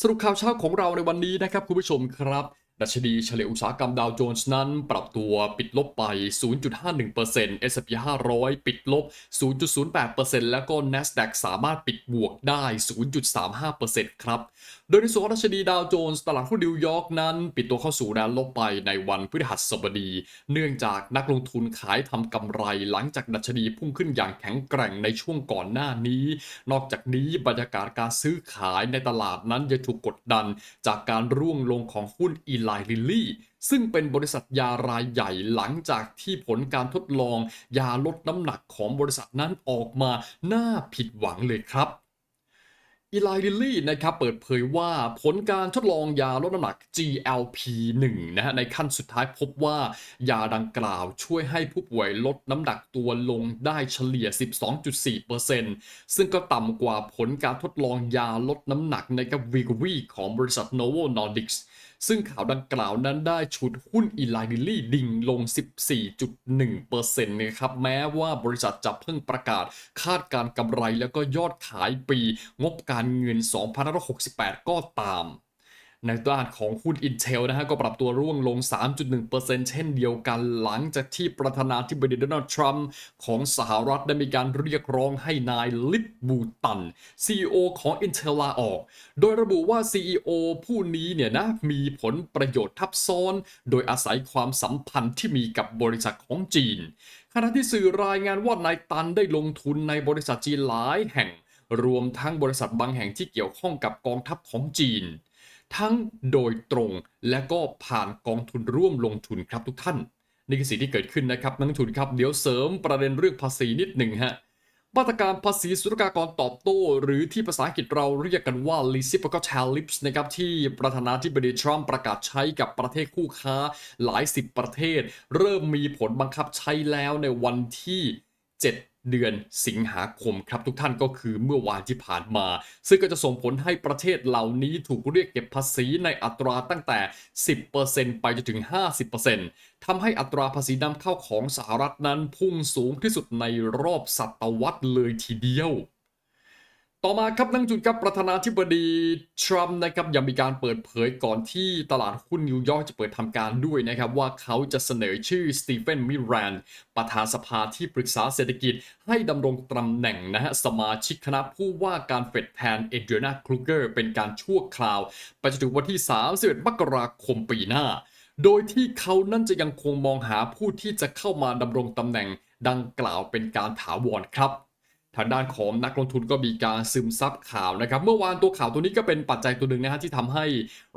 สรุปข่าวเช้าของเราในวันนี้นะครับคุณผู้ชมครับดัชนีเฉลี่ยอุตสาหกรรมดาวโจนส์นั้น ปรับตัวปิดลบไป 0.51% S&P 500 ปิดลบ 0.08%แล้วก็ NASDAQ สามารถปิดบวกได้ 0.35%ครับ ดยในส่วนของดัชนีดาวโจนส์ตลาดหุ้นนิวยอร์กนั้น ปิดตัวเข้าสู่แดนลบไปในวันพฤหัสบดี เนื่องจากนักลงทุนขายทำกำไรหลังจากดัชนีพุ่งขึ้นอย่างแข็งแกร่งในช่วงก่อนหน้านี้ นอกจากนี้บรรยากาศการซื้อขายในตลาดนั้นยังถูกกดดัน จากการร่วงลงของหุ้นอีไลลิลลี่ซึ่งเป็นบริษัทยารายใหญ่หลังจากที่ผลการทดลอง ยาลดน้ำหนักของบริษัทนั้นออกมาน่าผิดหวังเลยครับ อีไลลิลลี่นะครับเปิดเผยว่าผลการทดลองยาลดน้ำหนัก GLP-1 นะฮะในขั้นสุดท้ายพบว่ายาดังกล่าวช่วยให้ผู้ป่วยลดน้ำหนักตัวลงได้เฉลี่ย 12.4%ซึ่งก็ต่ำกว่าผลการทดลองยาลดน้ำหนักในกับวีกวีของบริษัท Novo Nordisk ซึ่งข่าวดังกล่าวนั้นได้ชุดหุ้นอีไลลิลลี่ดิ่งลง 14.1%นะครับแม้ว่าบริษัทจะเพิ่งประกาศคาดการกำไรแล้วก็ยอดขายปีงบการเงิน 2568 ก็ตาม ในด้านของหุ้น Intel นะฮะก็ปรับตัวร่วงลง 3.1%เช่นเดียวกันหลังจากที่ประธานาธิบดีโดนัลด์ทรัมป์ของสหรัฐได้มีการเรียกร้องให้นายลิปบูตัน CEO ของ Intel ลาออก โดยระบุว่า CEO ผู้นี้เนี่ยนะมีผลประโยชน์ทับซ้อน โดยอาศัยความสัมพันธ์ที่มีกับบริษัทของจีน ขณะที่สื่อรายงานว่านายตันได้ลงทุนในบริษัทจีนหลายแห่ง รวมทั้งบริษัทบางแห่งที่เกี่ยวข้องกับกองทัพของจีน ทั้งโดยตรง และก็ผ่านกองทุนร่วมลงทุนครับทุกท่าน นี่คือสิ่งที่เกิดขึ้นนะครับนักลงทุนครับ เดี๋ยวเสริมประเด็นเรื่องภาษีนิดหนึ่งฮะมาตรการภาษีศุลกากรตอบโต้ หรือที่ภาษาอังกฤษเราเรียกกันว่า reciprocal tariffs นะครับที่ประธานาธิบดีทรัมป์ประกาศใช้กับประเทศคู่ค้าหลายสิบประเทศ เริ่มมีผลบังคับใช้แล้วในวันที่ 7 เดือนสิงหาคมครับทุกท่านก็คือเมื่อวานที่ผ่านมา ซึ่งก็จะส่งผลให้ประเทศเหล่านี้ถูกเรียกเก็บภาษีในอัตราตั้งแต่ 10%ไปจนถึง 50%ทำให้อัตราภาษีนำเข้าของสหรัฐนั้นพุ่งสูงที่สุดในรอบศตวรรษเลยทีเดียว ต่อมาครับนักลงทุนครับประธานาธิบดีทรัมป์นะครับยังมีการเปิดเผยก่อนที่ตลาดหุ้นนิวยอร์กจะเปิดทำการด้วยนะครับ ว่าเขาจะเสนอชื่อสตีเฟนมิรานประธานสภาที่ปรึกษาเศรษฐกิจ ให้ดำรงตำแหน่งนะฮะสมาชิกคณะผู้ว่าการเฟดแทนเอเดรียนาครูเกอร์เป็นการชั่วคราว ไปจนถึงวันที่ 31 มกราคมปีหน้า โดยที่เขานั้นจะยังคงมองหาผู้ที่จะเข้ามาดำรงตำแหน่งดังกล่าวเป็นการถาวรครับ ทางด้านของนักลงทุนก็มีการซึมซับข่าวนะครับ เมื่อวานตัวข่าวตัวนี้ก็เป็นปัจจัยตัวหนึ่งนะฮะที่ทำให้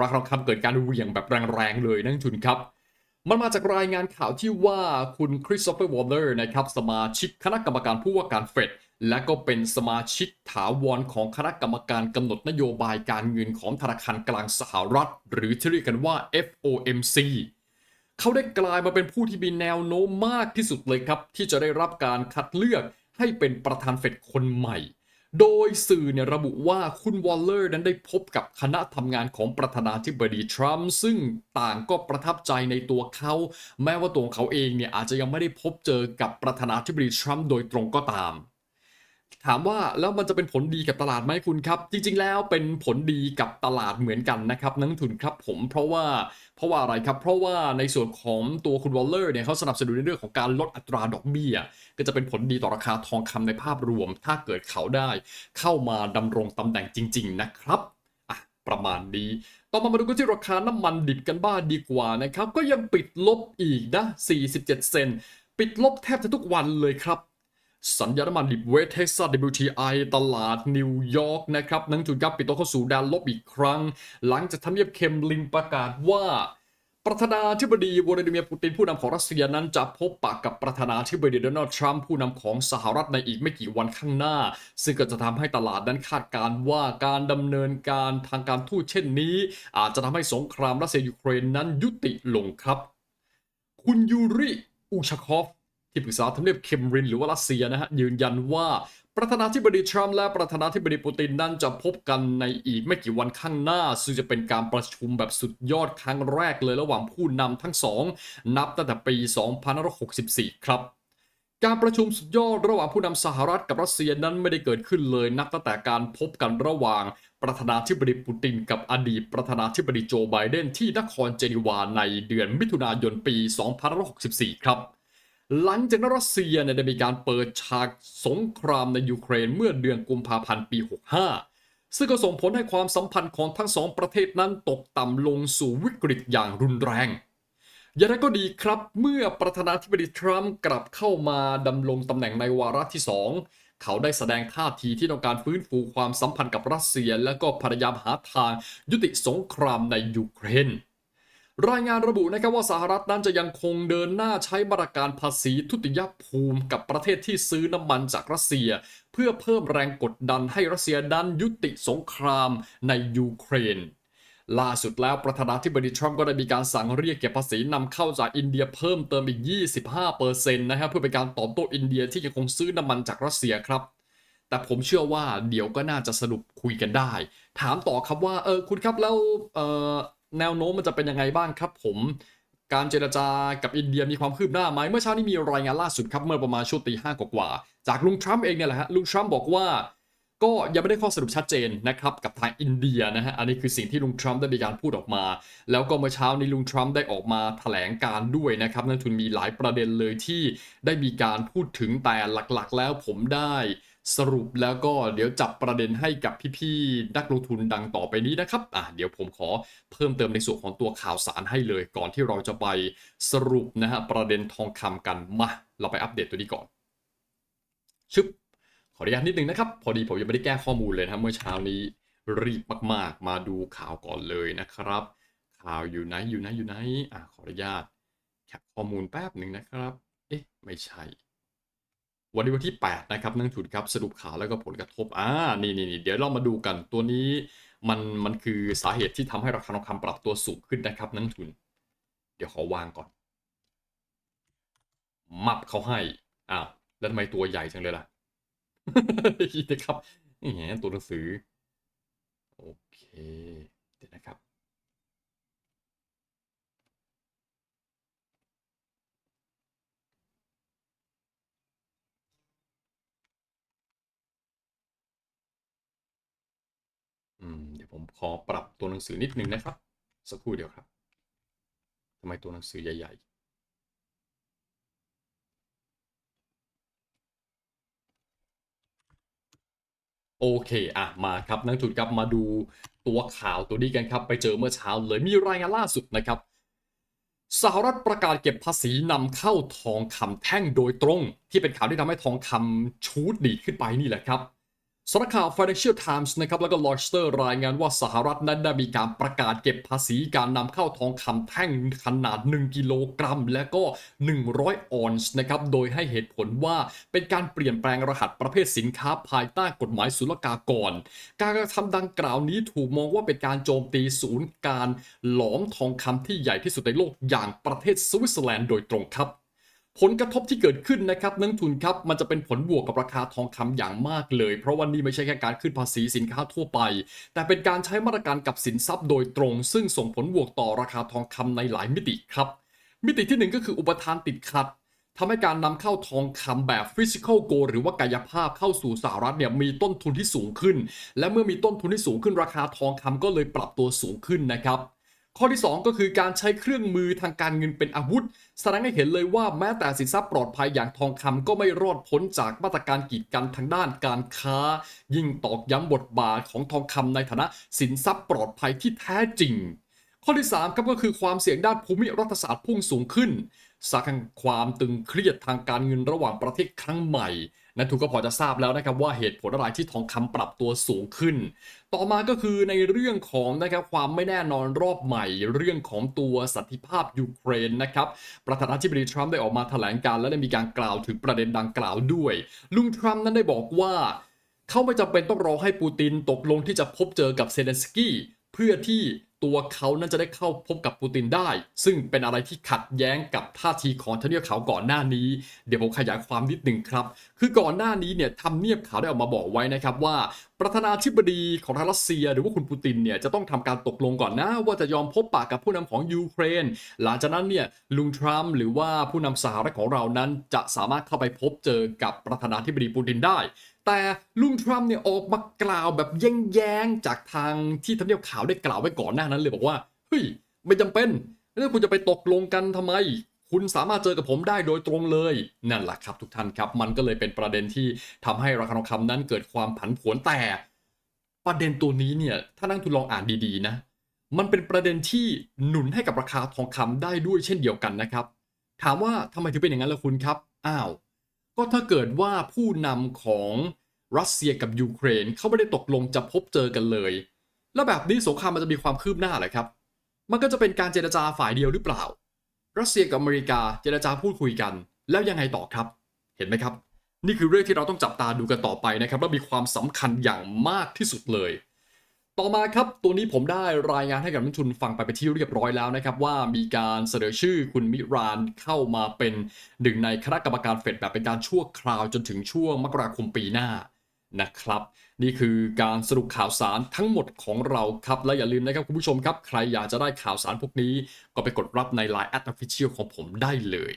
ราคาทองคำเกิดการเหวี่ยงแบบแรงๆเลยนักลงทุนครับ มันมาจากรายงานข่าวที่ว่าคุณคริสโตเฟอร์วอลเลอร์นะครับสมาชิกคณะกรรมการผู้ว่าการเฟดและก็เป็นสมาชิกถาวรของคณะกรรมการกำหนดนโยบายการเงินของธนาคารกลางสหรัฐ หรือที่เรียกกันว่า FOMC เขาได้กลายมาเป็นผู้ที่มีแนวโน้มมากที่สุดเลยครับ ที่จะได้รับการคัดเลือก ให้เป็นประธานเฟดคนใหม่ โดยสื่อเนี่ยระบุว่าคุณวอลเลอร์นั้นได้พบกับคณะทำงานของประธานาธิบดีทรัมป์ซึ่งต่างก็ประทับใจในตัวเขา แม้ว่าตัวเขาเองเนี่ยอาจจะยังไม่ได้พบเจอกับประธานาธิบดีทรัมป์โดยตรงก็ตาม ถามว่าแล้วมันจะเป็นผลดีกับตลาดไหมคุณครับ จริง ๆ แล้วเป็นผลดีกับตลาดเหมือนกันนะครับนักทุนครับผมเพราะว่าเพราะว่าอะไรครับ เพราะว่าในส่วนของตัวคุณวอลเลอร์เนี่ยเขาสนับสนุนในเรื่องของการลดอัตราดอกเบี้ย ก็จะเป็นผลดีต่อราคาทองคำในภาพรวม ถ้าเกิดเขาได้เข้ามาดำรงตำแหน่งจริง ๆ นะครับอะประมาณนี้ ต่อมามาดูกันที่ราคาน้ำมันดิบกันบ้างดีกว่านะครับ ก็ยังปิดลบอีกนะ 47 เซน ปิดลบแทบจะทุกวันเลยครับ สัญญาณมันดิบเวสเท็กซัส WTI ตลาดนิวยอร์กนะครับนักลงทุนครับปิดตัวเข้าสู่แดนลบอีกครั้ง หลังจากทำเนียบเคมลินประกาศว่า ประธานาธิบดีวลาดิเมียร์ปูตินผู้นำของรัสเซียนั้นจะพบปะกับประธานาธิบดีโดนัลด์ทรัมป์ผู้นำของสหรัฐในอีกไม่กี่วันข้างหน้า ซึ่งก็จะทำให้ตลาดนั้นคาดการณ์ว่าการดำเนินการทางการทูตเช่นนี้ อาจจะทำให้สงครามรัสเซียยูเครนนั้นยุติลงครับ คุณยูริ อูชาคอฟ ที่ปรึกษาทำเนียบเคมรินหรือว่ารัสเซียนะฮะยืนยันว่าประธานาธิบดีทรัมป์และประธานาธิบดีปูตินนั้นจะพบกันในอีกไม่กี่วันข้างหน้า ซึ่งจะเป็นการประชุมแบบสุดยอดครั้งแรกเลยระหว่างผู้นำทั้งสองนับตั้งแต่ปี 2564 ครับการประชุมสุดยอดระหว่างผู้นำสหรัฐกับรัสเซียนั้นไม่ได้เกิดขึ้นเลยนับตั้งแต่การพบกันระหว่างประธานาธิบดีปูตินกับอดีตประธานาธิบดีโจไบเดนที่นครเจนีวาในเดือนมิถุนายนปี 2564 ครับ หลังจากนั้นรัสเซียเนี่ยได้มีการเปิดฉากสงครามในยูเครนเมื่อเดือนกุมภาพันธ์ปี 65 ซึ่งก็ส่งผลให้ความสัมพันธ์ของทั้งสองประเทศนั้นตกต่ำลงสู่วิกฤตอย่างรุนแรง อย่างไรก็ดีครับเมื่อประธานาธิบดีทรัมป์กลับเข้ามาดำรงตำแหน่งในวาระที่สองเขาได้แสดงท่าทีที่ต้องการฟื้นฟูความสัมพันธ์กับรัสเซีย และก็พยายามหาทางยุติสงครามในยูเครน รายงานระบุนะครับว่าสหรัฐนั้นจะยังคงเดินหน้าใช้มาตรการภาษีทุติยภูมิกับประเทศที่ซื้อน้ำมันจากรัสเซีย เพื่อเพิ่มแรงกดดันให้รัสเซียดันยุติสงครามในยูเครนล่าสุดแล้วประธานาธิบดีทรัมป์ก็ได้มีการสั่งเรียกเก็บภาษีนำเข้าจากอินเดียเพิ่มเติมอีก 25%นะครับเพื่อเป็นการตอบโต้อินเดียที่ยังคงซื้อน้ำมันจากรัสเซียครับ แต่ผมเชื่อว่าเดี๋ยวก็น่าจะสรุปคุยกันได้ ถามต่อครับว่าเออคุณครับแล้วเออ แนวโน้มมันจะเป็นยังไงบ้างครับผม การเจรจากับอินเดียมีความคืบหน้าไหมเมื่อเช้านี้มีรายงานล่าสุดครับเมื่อประมาณช่วงตีห้ากว่าจากลุงทรัมป์เองเนี่ยแหละฮะลุงทรัมป์บอกว่า ก็ยังไม่ได้ข้อสรุปชัดเจนนะครับกับทางอินเดียนะฮะอันนี้คือสิ่งที่ลุงทรัมป์ได้มีการพูดออกมา แล้วก็เมื่อเช้านี้ลุงทรัมป์ได้ออกมาแถลงการด้วยนะครับนักทุนมีหลายประเด็นเลยที่ได้มีการพูดถึงแต่หลักๆ แล้วผมได้ สรุปแล้วก็เดี๋ยวจับประเด็นให้กับพี่ๆนักลงทุนดังต่อไปนี้นะครับอะเดี๋ยวผมขอเพิ่มเติมในส่วนของตัวข่าวสารให้เลย ก่อนที่เราจะไปสรุปนะฮะประเด็นทองคำกันมาเราไปอัปเดตตัวนี้ก่อนชึบขออนุญาตนิดนึงนะครับ พอดีผมยังไม่ได้แก้ข้อมูลเลยนะเมื่อเช้านี้รีบมากๆ มาดูข่าวก่อนเลยนะครับ ข่าวอยู่ไหนอยู่ไหนอยู่ไหนอะขออนุญาตแคปข้อมูลแป๊บหนึ่งนะครับ เอ๊ะไม่ใช่ วันนี้วันที่ 8 นะครับนักทุนครับสรุปข่าวแล้วก็ผลกระทบอ่านี่นี่เดี๋ยวเรามาดูกันตัวนี้มันมันคือสาเหตุที่ทำให้ราคาทองคำปรับตัวสูงขึ้นนะครับนักทุน เดี๋ยวขอวางก่อน มับเขาให้อ้าวแล้วทำไมตัวใหญ่จังเลยล่ะนะครับนี่ไงตัวหนังสือ โอเค เดี๋ยวนะครับ เดี๋ยวผมขอปรับตัวหนังสือนิดนึงนะครับ สักครู่เดียวครับทำไมตัวหนังสือใหญ่ ๆโอเค อะ มาครับ นักลงทุนครับ มาดูตัวข่าวตัวนี้กันครับ ไปเจอเมื่อเช้าเลยมีรายงานล่าสุดนะครับ สหรัฐประกาศเก็บภาษีนำเข้าทองคำแท่งโดยตรง ที่เป็นข่าวที่ทำให้ทองคำชูดดีขึ้นไปนี่แหละครับ สำนักข่าว Financial Times นะครับแล้วก็ Reuters รายงานว่าสหรัฐนั้นได้มีการประกาศเก็บภาษีการนำเข้าทองคำแท่งขนาด 1 กิโลกรัม และก็ 100 ออนซ์นะครับโดยให้เหตุผลว่าเป็นการเปลี่ยนแปลงรหัสประเภทสินค้าภายใต้กฎหมายศุลกากร การกระทำดังกล่าวนี้ถูกมองว่าเป็นการโจมตีศูนย์การหลอมทองคำที่ใหญ่ที่สุดในโลกอย่างประเทศสวิตเซอร์แลนด์โดยตรงครับ ผลกระทบที่เกิดขึ้นนะครับนักทุนครับมันจะเป็นผลบวกกับราคาทองคำอย่างมากเลย เพราะวันนี้ไม่ใช่แค่การขึ้นภาษีสินค้าทั่วไป แต่เป็นการใช้มาตรการกับสินทรัพย์โดยตรง ซึ่งส่งผลบวกต่อราคาทองคำในหลายมิติครับ มิติที่หนึ่งก็คืออุปทานติดขัดทำให้การนำเข้าทองคำแบบ physical go หรือว่ากายภาพเข้าสู่สหรัฐเนี่ยมีต้นทุนที่สูงขึ้น และเมื่อมีต้นทุนที่สูงขึ้นราคาทองคำก็เลยปรับตัวสูงขึ้นนะครับ ข้อที่ 2 ก็คือการใช้เครื่องมือทางการเงินเป็นอาวุธ แสดงให้เห็นเลยว่าแม้แต่สินทรัพย์ปลอดภัยอย่างทองคำก็ไม่รอดพ้นจากมาตรการกีดกันทางด้านการค้า ยิ่งตอกย้ำบทบาทของทองคำในฐานะสินทรัพย์ปลอดภัยที่แท้จริง ข้อที่3ครับก็คือความเสี่ยงด้านภูมิรัฐศาสตร์พุ่งสูงขึ้นสร้างความตึงเครียดทางการเงินระหว่างประเทศครั้งใหม่นักทุนก็พอจะทราบแล้วนะครับว่าเหตุผลอะไรที่ทองคำปรับตัวสูงขึ้น ต่อมาก็คือในเรื่องของนะครับความไม่แน่นอนรอบใหม่ เรื่องของตัวสันติภาพยูเครนนะครับประธานาธิบดีทรัมป์ได้ออกมาแถลงการและได้มีการกล่าวถึงประเด็นดังกล่าวด้วย ลุงทรัมป์นั้นได้บอกว่า เขาไม่จำเป็นต้องรอให้ปูตินตกลงที่จะพบเจอกับเซเลนสกี้เพื่อที่ ตัวเขานั้นจะได้เข้าพบกับปูตินได้ ซึ่งเป็นอะไรที่ขัดแย้งกับท่าทีของทำเนียบขาวก่อนหน้านี้ เดี๋ยวผมขยายความนิดหนึ่งครับ คือก่อนหน้านี้เนี่ยทำเนียบขาวได้ออกมาบอกไว้นะครับว่า ประธานาธิบดีของทางรัสเซีย หรือว่าคุณปูตินเนี่ยจะต้องทำการตกลงก่อนนะ ว่าจะยอมพบปะกับผู้นำของยูเครน หลังจากนั้นเนี่ยลุงทรัมป์หรือว่าผู้นำสหรัฐของเรานั้นจะสามารถเข้าไปพบเจอกับประธานาธิบดีปูตินได้ แต่ลุงทรัมป์เนี่ยออกมากล่าวแบบแย้งๆจากทางที่ทำเนียบขาวได้กล่าวไว้ก่อนหน้านั้นเลยบอกว่าเฮ้ยไม่จำเป็นแล้วคุณจะไปตกลงกันทำไม คุณสามารถเจอกับผมได้โดยตรงเลย นั่นแหละครับทุกท่านครับ มันก็เลยเป็นประเด็นที่ทำให้ราคาทองคำนั้นเกิดความผันผวนแต่ ประเด็นตัวนี้เนี่ยถ้านั่งทุนลองอ่านดีๆนะ มันเป็นประเด็นที่หนุนให้กับราคาทองคำได้ด้วยเช่นเดียวกันนะครับ ถามว่าทำไมถึงเป็นอย่างนั้นล่ะคุณครับอ้าว ก็ถ้าเกิดว่าผู้นำของรัสเซียกับยูเครนเขาไม่ได้ตกลงจะพบเจอกันเลย แล้วแบบนี้สงครามมันจะมีความคืบหน้าเหรอครับ มันก็จะเป็นการเจรจาฝ่ายเดียวหรือเปล่า รัสเซียกับอเมริกาเจรจาพูดคุยกัน แล้วยังไงต่อครับ เห็นไหมครับ นี่คือเรื่องที่เราต้องจับตาดูกันต่อไปนะครับและมีความสำคัญอย่างมากที่สุดเลย ต่อมาครับตัวนี้ผมได้รายงานให้กับนักทุนฟังไปเป็นที่เรียบร้อยแล้วนะครับว่ามีการเสนอชื่อคุณมิรานเข้ามาเป็นหนึ่งในคณะกรรมการเฟดแบบเป็นการชั่วคราวจนถึงช่วงมกราคมปีหน้านะครับ นี่คือการสรุปข่าวสารทั้งหมดของเราครับ และอย่าลืมนะครับคุณผู้ชมครับ ใครอยากจะได้ข่าวสารพวกนี้ ก็ไปกดรับใน Line แอด Official ของผมได้เลย